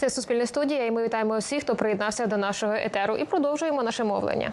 Це суспільне студія, і ми вітаємо всіх, хто приєднався до нашого етеру, і продовжуємо наше мовлення.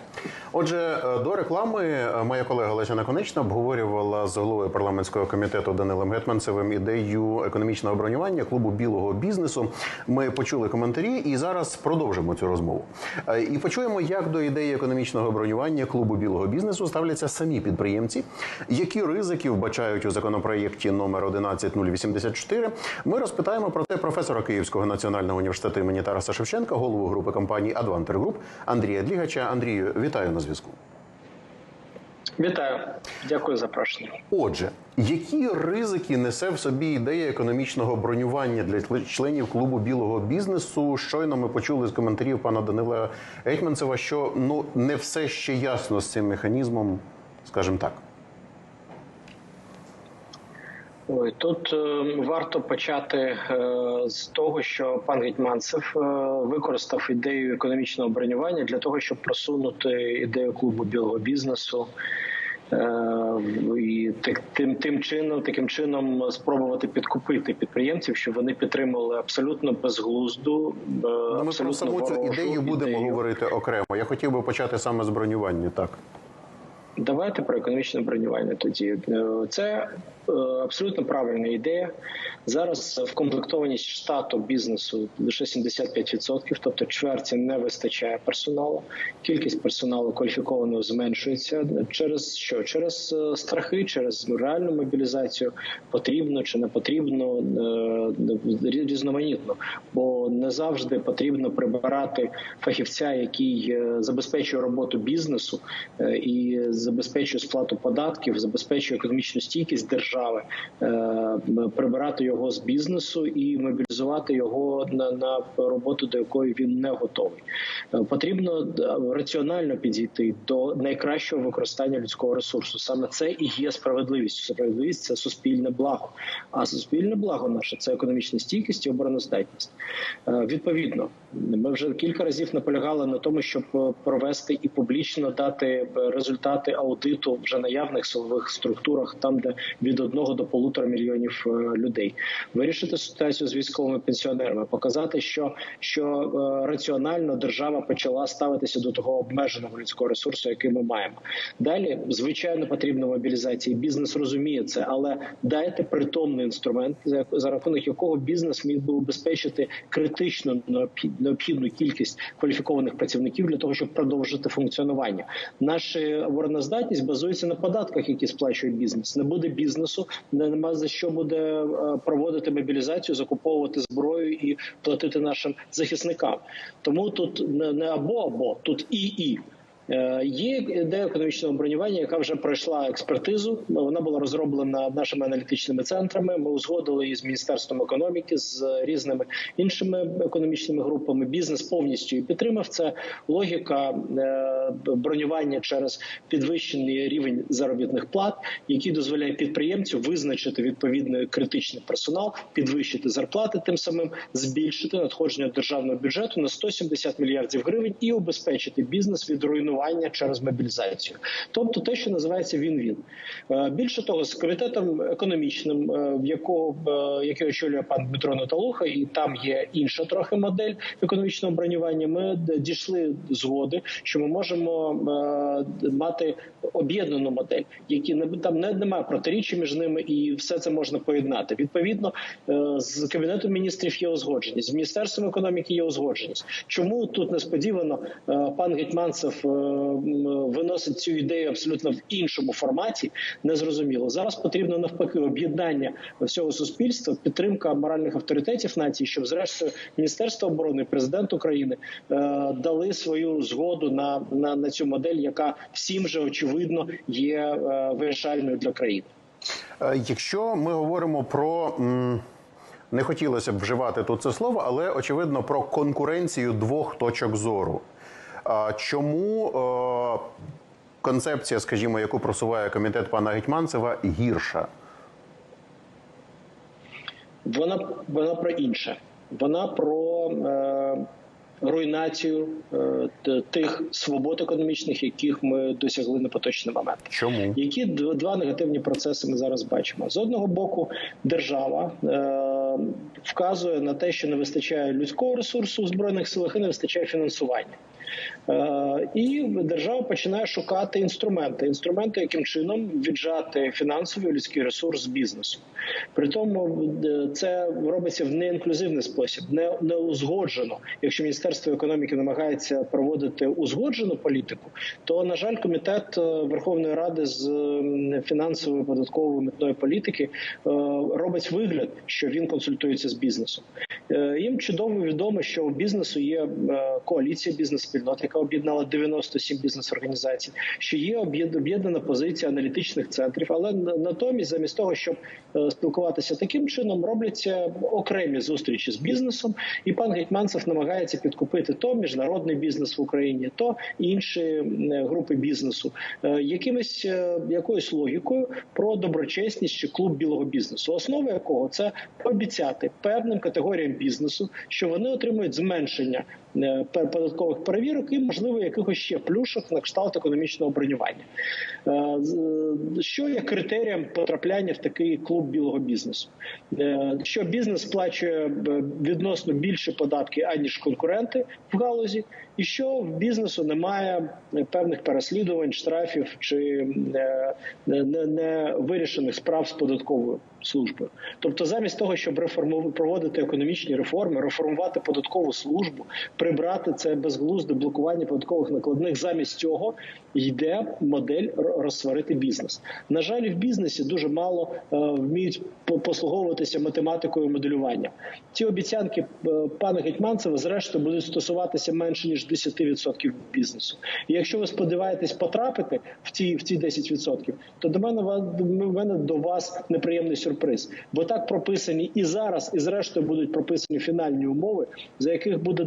Отже, е, до реклами е, моя колега Леся Наконечна обговорювала з головою парламентського комітету Данилом Гетманцевим ідею економічного бронювання клубу білого бізнесу. Ми почули коментарі і зараз продовжимо цю розмову. Е, І почуємо, як до ідеї економічного бронювання клубу білого бізнесу ставляться самі підприємці, які ризики вбачають у законопроєкті номер 11084. Ми розпитаємо про те професора Київського національного університету імені Тараса Шевченка, голову групи компанії Адвантер Груп Андрія Длігача. Андрію, вітаю на зв'язку. Вітаю, дякую за запрошення. Отже, які ризики несе в собі ідея економічного бронювання для чле- членів клубу білого бізнесу? Щойно ми почули з коментарів пана Данила Гетьманцева, що ну не все ще ясно з цим механізмом, скажімо так. Ой, тут е, варто почати е, з того, що пан Гетьманцев е, використав ідею економічного бронювання для того, щоб просунути ідею клубу білого бізнесу. е, І так- тим тим чином, таким чином спробувати підкупити підприємців, щоб вони підтримували абсолютно безглузду. е, Ми про саму цю ідею будемо ідею. говорити окремо. Я хотів би почати саме з бронювання. Так Давайте про економічне бронювання. Тоді Е, це е, абсолютно правильна ідея. Зараз вкомплектованість штату бізнесу лише 75%, тобто чверті не вистачає персоналу. Кількість персоналу кваліфікованого зменшується через що? Через е, страхи, через реальну мобілізацію потрібно чи не потрібно різноманітно, бо не завжди потрібно прибирати фахівця, який забезпечує роботу бізнесу і забезпечує сплату податків, забезпечує економічну стійкість держави, е, прибирати його з бізнесу і мобілізувати його на, на роботу, до якої він не готовий. Е, Потрібно е, раціонально підійти до найкращого використання людського ресурсу. Саме це і є справедливість. Справедливість це суспільне благо. А суспільне благо наше це економічна стійкість і обороноздатність. Відповідно, ми вже кілька разів наполягали на тому, щоб провести і публічно дати результати аудиту вже наявних силових структурах, там де від одного до полутора мільйонів е, людей, вирішити ситуацію з військовими пенсіонерами, показати, що, що е, раціонально держава почала ставитися до того обмеженого людського ресурсу, який ми маємо. Далі, звичайно, потрібна мобілізація. Бізнес розуміє це, але дайте притомний інструмент, за, рахунок якого бізнес міг би убезпечити критично необхід- необхідну кількість кваліфікованих працівників для того, щоб продовжити функціонування. Наша обороноздатність базується на податках, які сплачує бізнес. Не буде бізнесу, не- нема за що буде е, проводити мобілізацію, закуповувати зброю і платити нашим захисникам. Тому тут не або або тут і і. Е, Є ідея економічного бронювання, яка вже пройшла експертизу. Вона була розроблена нашими аналітичними центрами. Ми узгодили її з міністерством економіки, з різними іншими економічними групами. Бізнес повністю підтримав. Це логіка е, бронювання через підвищений рівень заробітних плат, який дозволяє підприємцю визначити відповідний критичний персонал, підвищити зарплати, тим самим збільшити надходження державного бюджету на 170 мільярдів гривень і обезпечити бізнес від руйнування через мобілізацію. Тобто те, що називається він-він. Е, Більше того, з комітетом економічним, е, в якого е, який очолює пан Дмитро Наталуха, і там є інша трохи модель економічного бронювання. Ми дійшли згоди, що ми можемо мати об'єднану модель, які не там не немає протиріччя між ними, і все це можна поєднати. Відповідно, з кабінетом міністрів є узгодженість, з міністерством економіки є узгодженість. Чому тут несподівано пан Гетьманцев виносить цю ідею абсолютно в іншому форматі? Незрозуміло. Зараз потрібно навпаки об'єднання всього суспільства, підтримка моральних авторитетів нації, щоб зрештою Міністерство оборони, президент України е, дали свою згоду на, на, на цю модель, яка всім же очевидно є е, вирішальною для країни. Е, Якщо ми говоримо про не хотілося б вживати тут це слово, але очевидно про конкуренцію двох точок зору. Чому е, концепція, скажімо, яку просуває комітет пана Гетьманцева, гірша? Вона вона про інше. Вона про е, руйнацію е, тих свобод економічних, яких ми досягли на поточний момент. Чому? Які два негативні процеси ми зараз бачимо? З одного боку, держава е, вказує на те, що не вистачає людського ресурсу у збройних силах і не вистачає фінансування. Е, І держава починає шукати інструменти, інструменти, яким чином віджати фінансовий людський ресурс з бізнесу. При тому е, це робиться в неінклюзивний спосіб, не, не узгоджено. Якщо міністерство економіки намагається проводити узгоджену політику, то на жаль, комітет е, Верховної Ради з фінансової податкової митної політики робить вигляд, що він консультується з бізнесом. Їм чудово відомо, що у бізнесу є коаліція бізнес-спільнот, яка об'єднала 97 бізнес-організацій, що є об'єд- об'єднана позиція аналітичних центрів, але натомість, замість того, щоб е, спілкуватися таким чином, робляться окремі зустрічі з бізнесом, і пан Гетьманцев намагається підкупити то міжнародний бізнес в Україні, то інші групи бізнесу, е, якимось е, якоюсь логікою про доброчесність чи клуб білого бізнесу, основа якого це обіцяти певним категоріям бізнесу, що вони отримують зменшення е, податкових перевірок і, можливо, якихось ще плюшок на кшталт економічного бронювання. Е, Що є критерієм потрапляння в такий клуб білого бізнесу? Е, Що бізнес сплачує е, відносно більше податки аніж конкуренти в галузі, і що в бізнесу немає е, певних переслідувань, штрафів чи е, не вирішених справ з податковою службою. Тобто, замість того, щоб реформу проводити економічні реформи, реформувати податкову службу, прибрати це безглузде блокування податкових накладних, замість цього йде модель розсварити бізнес. На жаль, в бізнесі дуже мало е, вміють по- послуговуватися математикою моделювання. Ці обіцянки е, пана Гетьманцева, зрештою, будуть стосуватися менше ніж 10% бізнесу. І якщо ви сподіваєтесь потрапити в ці в ці 10%, то до мене ва- мене до вас неприємний сюрприз, бо так прописані і зараз, і зрештою будуть прописані фінальні умови, за яких буде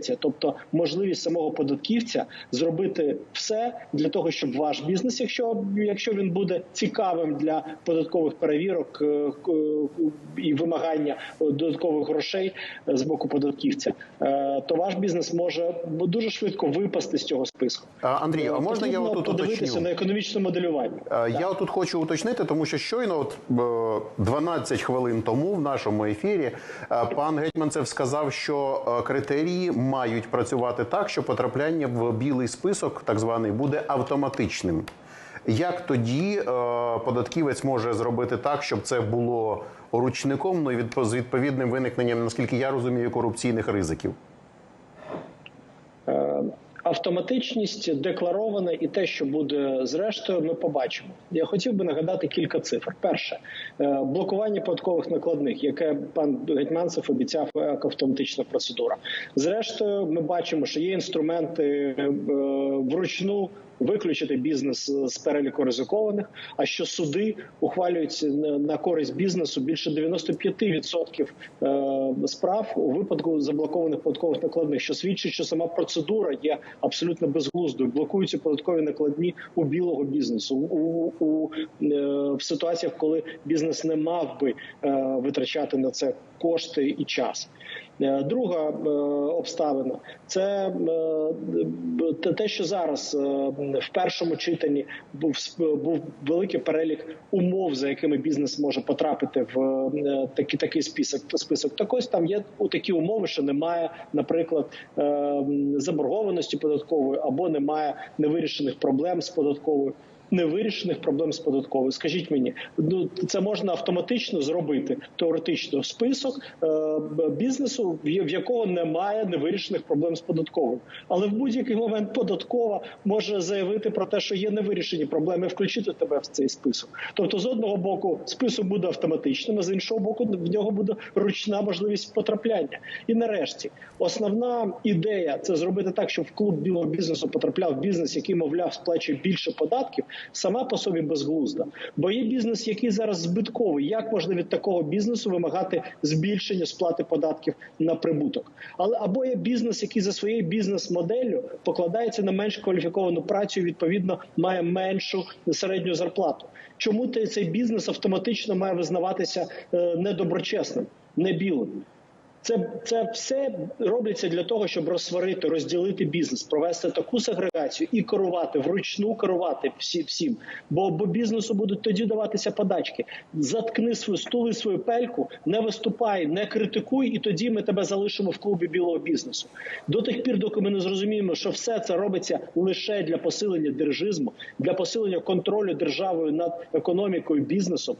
дискреція, тобто можливість самого податківця зробити все для того, щоб ваш бізнес, якщо якщо він буде цікавим для податкових перевірок е, і вимагання додаткових грошей е, з боку податківця, е, то ваш бізнес може дуже швидко випасти з цього списку. Андрій, а можна я Потрібно отут подивитися уточню? на економічне моделювання? Е, Я тут хочу уточнити, тому що щойно, от е, 12 хвилин тому в нашому ефірі, е, пан Гетьманцев сказав, що е, критерії мають працювати так, що потрапляння в білий список, так званий, буде автоматичним. Як тоді е, податківець може зробити так, щоб це було ручником, ну і відпо- з відповідним виникненням, наскільки я розумію, корупційних ризиків? Е, Автоматичність декларована і те, що буде зрештою, ми побачимо. Я хотів би нагадати кілька цифр. Перше е, блокування податкових накладних, яке пан Гетьманцев обіцяв як автоматична процедура. Зрештою, ми бачимо, що є інструменти е, вручну. Виключити бізнес з переліку ризикованих, а що суди ухвалюють на- користь бізнесу більше 95% е, справ у випадку заблокованих податкових накладних, що свідчить, що сама процедура є абсолютно безглуздою. Блокуються податкові накладні у білого бізнесу у, у е, в ситуаціях, коли бізнес не мав би е, витрачати на це кошти і час. Е, Друга е, обставина це е, те- що зараз в першому читанні був був великий перелік умов, за якими бізнес може потрапити в такий такий список. Список так ось там є у такі умови, що немає, наприклад, заборгованості податкової або немає невирішених проблем з податковою. Невирішених проблем з податковою. Скажіть мені, ну це можна автоматично зробити теоретично список е, бізнесу, в якого немає невирішених проблем з податковою. Але в будь-який момент податкова може заявити про те, що є невирішені проблеми, включити тебе в цей список. Тобто, з одного боку, список буде автоматичним, а з іншого боку, в нього буде ручна можливість потрапляння. І нарешті, основна ідея це зробити так, щоб в клуб білого бізнесу потрапляв бізнес, який, мовляв, сплачує більше податків, сама по собі безглузда. Бо є бізнес, який зараз збитковий. Як можна від такого бізнесу вимагати збільшення сплати податків на прибуток? Але або є бізнес, який за своєю бізнес-моделлю покладається на менш кваліфіковану працю, відповідно має меншу середню зарплату. Чому цей бізнес автоматично має визнаватися е, недоброчесним, не білим? Це, це все робиться для того, щоб розсварити, розділити бізнес, провести таку сегрегацію і керувати вручну керувати всі, всім. Бо, бо бізнесу будуть тоді даватися подачки. Заткни свою стули свою пельку, не виступай, не критикуй, і тоді ми тебе залишимо в клубі білого бізнесу. До тих пір, доки ми не зрозуміємо, що все це робиться лише для посилення держизму, для посилення контролю державою над економікою, бізнесом,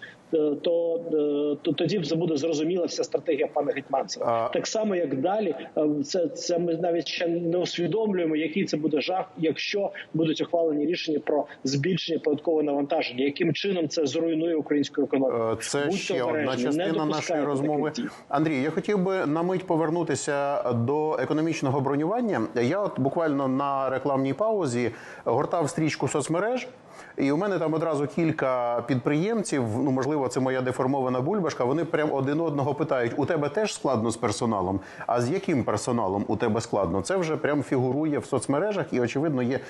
то, е, то тоді вже буде зрозуміла вся стратегія пана Гетьманцева. А- Так само, як далі, е, це, це ми навіть ще не усвідомлюємо, який це буде жах, якщо будуть ухвалені рішення про збільшення податкового навантаження, яким чином це зруйнує українську економіку. Е, Це Будьте ще одна частина нашої розмови. Андрій, я хотів би на мить повернутися до економічного бронювання. Я от буквально на рекламній паузі гортав стрічку соцмереж. І у мене там одразу кілька підприємців. Ну можливо, це моя деформована бульбашка. Вони прям один одного питають: у тебе теж складно з персоналом? А з яким персоналом у тебе складно? Це вже прям фігурує в соцмережах, і очевидно є,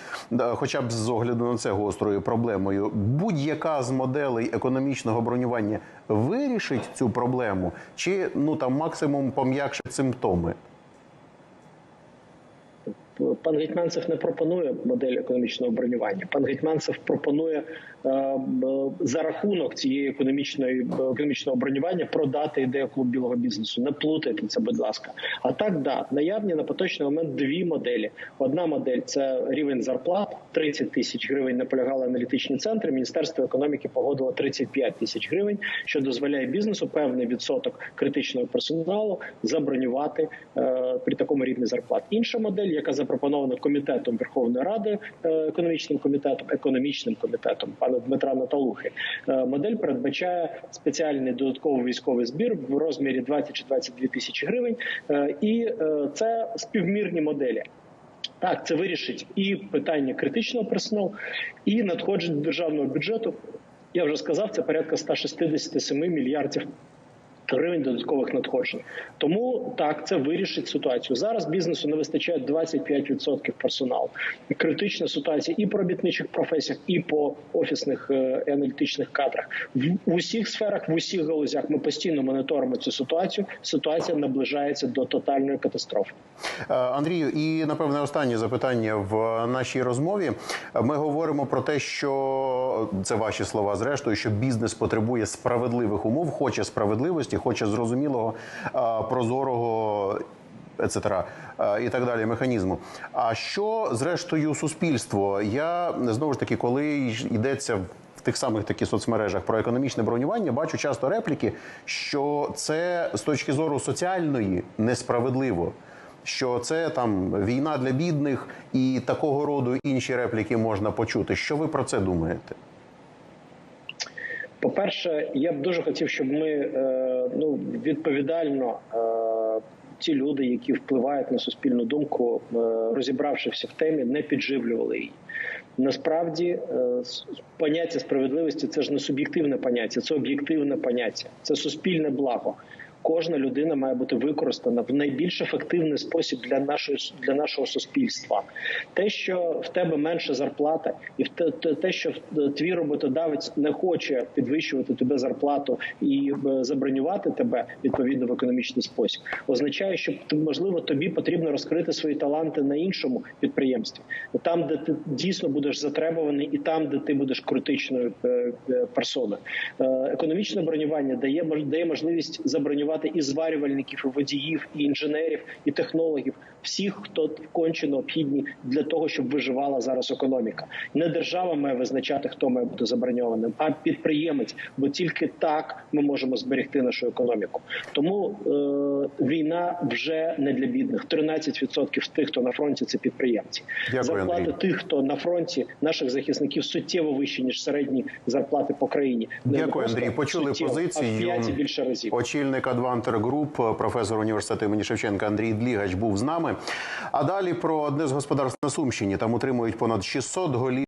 хоча б з огляду на це гострою проблемою. Будь-яка з моделей економічного бронювання вирішить цю проблему, чи ну там максимум пом'якшить симптоми. Пан Гетьманцев не пропонує модель економічного бронювання. Пан Гетьманцев пропонує е, за рахунок цієї економічної економічного бронювання продати ідею клуб білого бізнесу. Не плутайте це, будь ласка. А так да наявні на поточний момент дві моделі. Одна модель це рівень зарплат 30 тисяч гривень. Наполягали аналітичні центри. Міністерство економіки погодило 35 тисяч гривень, що дозволяє бізнесу певний відсоток критичного персоналу забронювати е, при такому рівні зарплат. Інша модель, яка запропонована комітетом Верховної Ради, е, економічним комітетом, економічним комітетом пана Дмитра Наталухи. Е, модель передбачає спеціальний додатковий військовий збір в розмірі 20 чи 22 тисячі гривень, Е, і це співмірні моделі. Так, це вирішить і питання критичного персоналу, і надходжень державного бюджету. Я вже сказав, це порядка 167 мільярдів гривень додаткових надходжень. Тому так це вирішить ситуацію. Зараз бізнесу не вистачає 25% персоналу. Критична ситуація і по робітничих професіях, і по офісних е, і аналітичних кадрах. В, усіх сферах, в усіх галузях ми постійно моніторимо цю ситуацію. Ситуація наближається до тотальної катастрофи. Е, Андрію, і напевне останнє запитання в нашій розмові. Ми говоримо про те, що це ваші слова, зрештою, що бізнес потребує справедливих умов, хоче справедливості, хоче зрозумілого, е, прозорого. Ецетера е, і так далі, механізму. А що зрештою суспільство? Я знову ж таки, коли йдеться в тих самих таких соцмережах про економічне бронювання, бачу часто репліки, що це з точки зору соціальної несправедливо що це там війна для бідних і такого роду інші репліки можна почути. Що ви про це думаєте? По-перше, я б дуже хотів, щоб ми е, ну відповідально. Е, Ті люди, які впливають на суспільну думку, е, розібравшися в темі, не підживлювали її. Насправді, поняття справедливості це ж не суб'єктивне поняття, це об'єктивне поняття, це суспільне благо. Кожна людина має бути використана в найбільш ефективний спосіб для нашої для нашого суспільства. Те, що в тебе менша зарплата, і те, що в- твій роботодавець не хоче підвищувати тебе зарплату і е, забронювати тебе відповідно в економічний спосіб, означає, що можливо тобі потрібно розкрити свої таланти на іншому підприємстві, там, де ти дійсно будеш затребуваний, і там, де ти будеш критичною е, е, персоною. Е, Економічне бронювання дає дає можливість забронювати і зварювальників, і водіїв, і інженерів, і технологів, всіх, хто конче необхідні для того, щоб виживала зараз економіка. Не держава має визначати, хто має бути заброньованим, а підприємець, бо тільки так ми можемо зберегти нашу економіку. Тому е, війна вже не для бідних. 13% тих, хто на фронті, це підприємці. Дякую, Зарплати Андрій. тих, хто на фронті, наших захисників суттєво вищі ніж середні зарплати по країні. Не Дякую, просто Андрій. Почули суттєво, позицію. більше разів. Очільник Advanter Group, професор університету імені Шевченка Андрій Длігач був з нами. А далі про одне з господарств на Сумщині. Там утримують понад 600 голів.